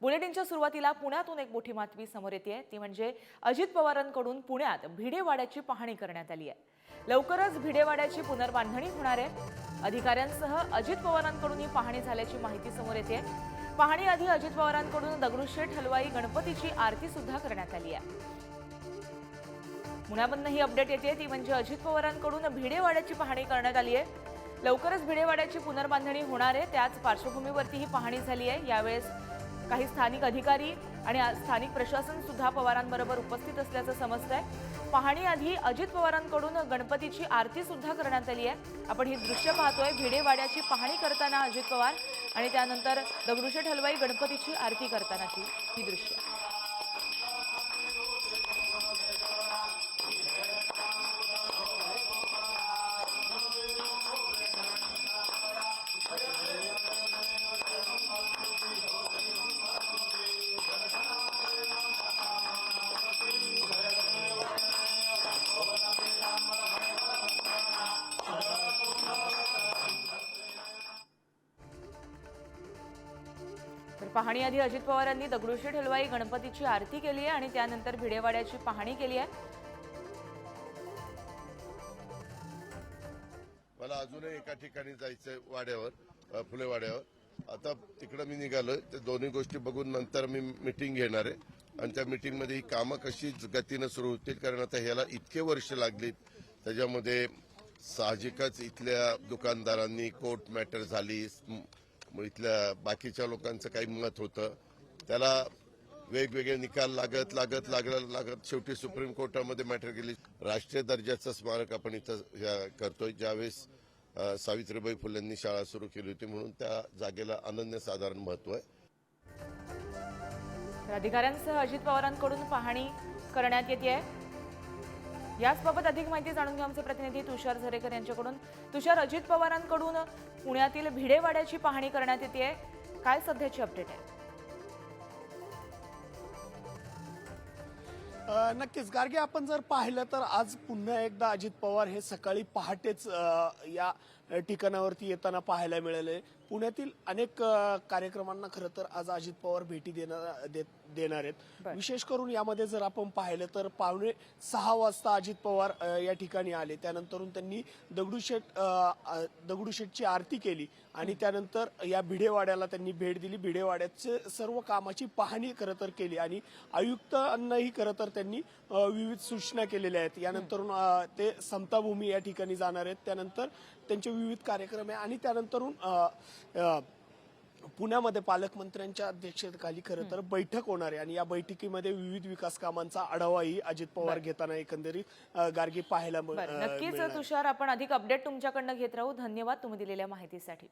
बुलेटिनच्या सुरुवातीला पुण्यातून एक मोठी बातमी समोर येते ती म्हणजे अजित पवारांकडून पुण्यात भिडेवाड्याची पाहणी करण्यात आली आहे. लवकरच भिडेवाड्याची पुनर्बांधणी होणार आहे. अधिकाऱ्यांसह अजित पवारांकडून ही पाहणी झाल्याची माहिती समोर येते. पाहणी आधी अजित पवारांकडून दगडूशेठ हलवाई गणपतीची आरती सुद्धा करण्यात आली आहे. पुण्यामधनं ही अपडेट येते. ती म्हणजे अजित पवारांकडून भिडेवाड्याची पाहणी करण्यात आली आहे. लवकरच भिडेवाड्याची पुनर्बांधणी होणार आहे. त्याच पार्श्वभूमीवरती ही पाहणी झाली आहे. यावेळेस काही स्थानिक अधिकारी आणि स्थानिक प्रशासन सुद्धा पवारांबरोबर उपस्थित असल्याचं समजतंय. पाहणी आधी अजित पवारांकडून गणपतीची आरती सुद्धा करण्यात आली आहे. आपण ही दृश्य पाहतोय. भिडेवाड्याची पाहणी करताना अजित पवार आणि त्यानंतर दगडूशेठ हलवाई गणपतीची आरती करतानाची ही दृश्य. पाहणी आधी अजित पवार यांनी दगडूशेठ हलवाई गणपतीची आरती केली आहे आणि त्यानंतर भिडेवाड्याची पाहणी केली आहे. मला अजूनही एका ठिकाणी जायचंय वाड्यावर फुलेवाड्यावर फुले वाड्यावर. आता तिकडं मी निघालोय. ते दोन्ही गोष्टी बघून नंतर मी मिटिंग घेणार आहे. आणि त्या मिटिंगमध्ये ही कामं कशी गतीनं सुरू होतील कारण आता ह्याला इतके वर्ष लागलीत. त्याच्यामध्ये साहजिकच इथल्या दुकानदारांनी कोर्ट मॅटर झाली मग इथल्या बाकीच्या लोकांचं काही मत होतं. त्याला वेगवेगळे निकाल लागत लागत लागत लागत शेवटी सुप्रीम कोर्टामध्ये मॅटर गेली राष्ट्रीय दर्जाचं स्मारक आपण इथं करतोय. ज्यावेळेस सावित्रीबाई फुलेंनी शाळा सुरू केली होती म्हणून त्या जागेला अनन्यसाधारण महत्त्व आहे. अधिकाऱ्यांसह अजित पवारांकडून पाहणी करण्यात येते याचबाबत अधिक माहिती जाणून घेऊ आमचे प्रतिनिधी तुषार झरेकर यांच्याकडून. तुषार अजित पवारांकडून पुण्यातील भिडेवाड्याची पाहणी करण्यात येते. काय सध्याची अपडेट आहे? नक्कीच. गार्गे आपण जर पाहिलं तर आज पुन्हा एकदा अजित पवार हे सकाळी पहाटेच या ठिकाणावरती येताना पाहायला मिळाले पुण्यातील अनेक कार्यक्रमांना खरं तर आज अजित पवार भेटी देणार देत- देणार आहेत. विशेष करून यामध्ये जर आपण पाहिलं तर पावणे सहा वाजता अजित पवार या ठिकाणी आले. त्यानंतरून त्यांनी दगडूशेठ दगडूशेठची आरती केली आणि त्यानंतर या भिडेवाड्याला त्यांनी भेट दिली. भिडेवाड्याचे सर्व कामाची पाहणी खरं तर केली आणि आयुक्तांनाही खरं तर त्यांनी विविध सूचना केलेल्या आहेत. यानंतर अ, ते समताभूमी या ठिकाणी जाणार आहेत. त्यानंतर त्यांचे विविध कार्यक्रम आहे. आणि त्यानंतरून पुण्यामध्ये पालकमंत्र्यांच्या अध्यक्षतेखाली खरं तर बैठक होणार आहे. आणि या बैठकीमध्ये विविध विकास कामांचा आढावाही अजित पवार घेताना एकंदरीत गार्गे पाहायला नक्कीच. तुषार आपण अधिक अपडेट तुमच्याकडनं घेत राहू. धन्यवाद तुम्ही दिलेल्या माहितीसाठी.